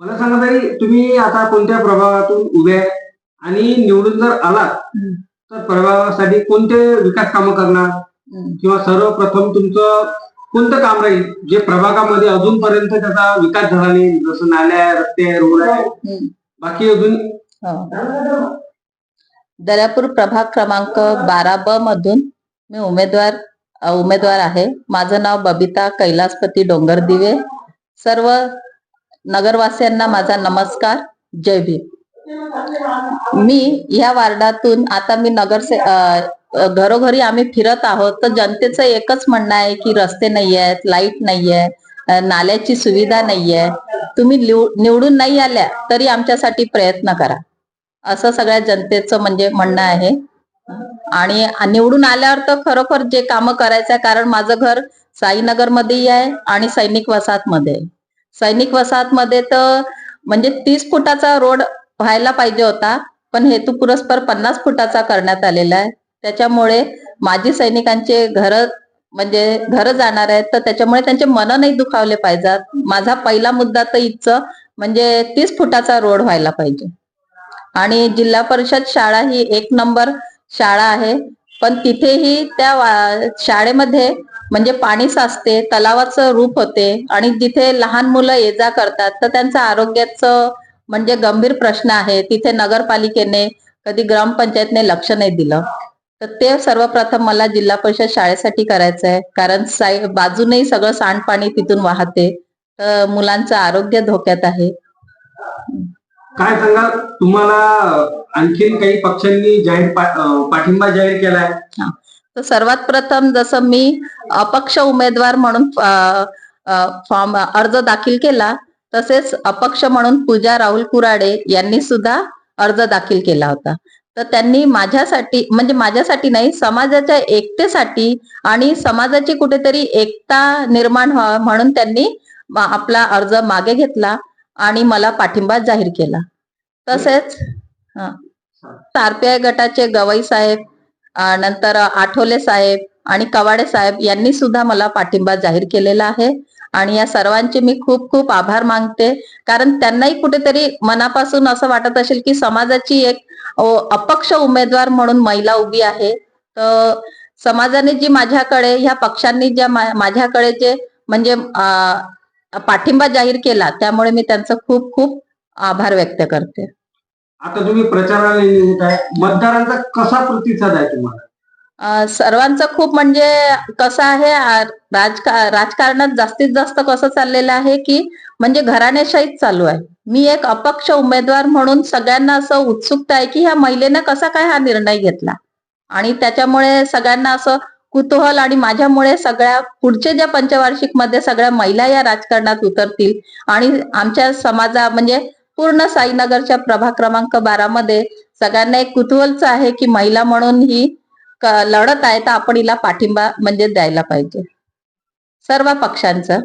मला सांगा ताई तुम्ही आता कोणत्या प्रभागातून उभे आहे आणि निवडून जर आलात. तर प्रभागासाठी कोणते विकास कामं करणार. किंवा सर्वप्रथम तुमचं कोणतं काम राहील जे प्रभागामध्ये अजूनपर्यंत त्याचा विकास झाला नाही जसं नाल्या रस्ते रोड आहे. बाकी अजून हो. दर्यापूर प्रभाग क्रमांक बारा ब मधून मी उमेदवार उमेदवार आहे माझं नाव बबिता कैलासपती डोंगरदिवे सर्व नगरवासियांना माझा नमस्कार. जय भीम. मी या वार्डातून आता मी नगरसे से घरोघरी आम्ही फिरत आहोत. तर जनतेचं एकच म्हणणं आहे की रस्ते नाही आहेत लाइट नाही आहे नाल्याची सुविधा नाही आहे तुम्ही निवडून नाही आल्या तरी आमच्यासाठी प्रयत्न करा. असं सगळ्या जनतेचं म्हणजे म्हणणं आहे. आणि निवडून आल्यावर तर खरोखर जे कामं करायचं आहे कारण माझं घर साईनगर मध्येही आहे आणि सैनिक वसाहत मध्ये आहे. सैनिक वसाहत मध्ये तर म्हणजे तीस फुटाचा रोड व्हायला पाहिजे होता पण हेतू पुरस्पर पन्नास फुटाचा करण्यात आलेला आहे. त्याच्यामुळे माजी सैनिकांचे घर म्हणजे घर जाणार आहेत तर त्याच्यामुळे त्यांचे मन नाही दुखावले पाहिजेत. माझा पहिला मुद्दा तर इथचं म्हणजे तीस फुटाचा रोड व्हायला पाहिजे. आणि जिल्हा परिषद शाळा ही एक नंबर शाळा आहे पण तिथेही त्या शाळेमध्ये म्हणजे पाणी साचते तलावाचं रूप होते आणि जिथे लहान मुलं ये जा करतात तर त्यांचं आरोग्याचं म्हणजे गंभीर प्रश्न आहे. तिथे नगरपालिकेने कधी ग्रामपंचायतने लक्ष नाही दिलं. तर ते सर्वप्रथम मला जिल्हा परिषद शाळेसाठी करायचं आहे कारण साई बाजूनही सगळं सांडपाणी तिथून वाहते. तर मुलांचं आरोग्य धोक्यात आहे. काय सांगाल तुम्हाला आणखीन काही पक्षांनी जाहीर पाठिंबा जाहीर केलाय? तर सर्वात प्रथम जसं मी अपक्ष उमेदवार म्हणून फॉर्म अर्ज दाखल केला तसेच अपक्ष म्हणून पूजा राहुल कुराडे यांनी सुद्धा अर्ज दाखल केला होता. तर त्यांनी माझ्यासाठी म्हणजे माझ्यासाठी नाही समाजाच्या एकतेसाठी आणि समाजाची कुठेतरी एकता निर्माण व्हावा म्हणून त्यांनी आपला अर्ज मागे घेतला आणि मला पाठिंबा जाहीर केला. तसेच आरपीआय गटाचे गवई साहेब नंतर आठवले साहेब आणि कवाडे साहेब यांनी सुद्धा मला पाठिंबा जाहीर केलेला आहे. आणि या सर्वांचे मी खूप खूप आभार मागते कारण त्यांनाही कुठेतरी मनापासून असं वाटत असेल की समाजाची एक अपक्ष उमेदवार म्हणून महिला उभी आहे. तर समाजाने जी माझ्याकडे ह्या पक्षांनी ज्या माझ्याकडे जे म्हणजे पाठिंबा जाहीर केला त्यामुळे मी त्यांचं खूप खूप आभार व्यक्त करते. आता तुम्ही प्रचाराला आहे मतदारांचा कसा प्रतिसाद आहे तुम्हाला? अ, सर्वांचं खूप म्हणजे कसं आहे आ, राजका राजकारणात जास्तीत जास्त कसं चाललेलं आहे की म्हणजे घराणेशाहीच चालू आहे. मी एक अपक्ष उमेदवार म्हणून सगळ्यांना असं उत्सुकता आहे की ह्या महिलेनं कसा काय हा निर्णय घेतला? आणि त्याच्यामुळे सगळ्यांना असं कुतूहल आणि माझ्यामुळे सगळ्या पुढचे ज्या पंचवार्षिकमध्ये सगळ्या महिला या राजकारणात उतरतील आणि आमच्या समाजा म्हणजे पूर्ण साईनगरच्या प्रभाग क्रमांक बारा मध्ये सगळ्यांना एक कुतूहलच आहे की महिला म्हणून ही लढत आहे तर आपण हिला पाठिंबा म्हणजे द्यायला पाहिजे. सर्व पक्षांचं.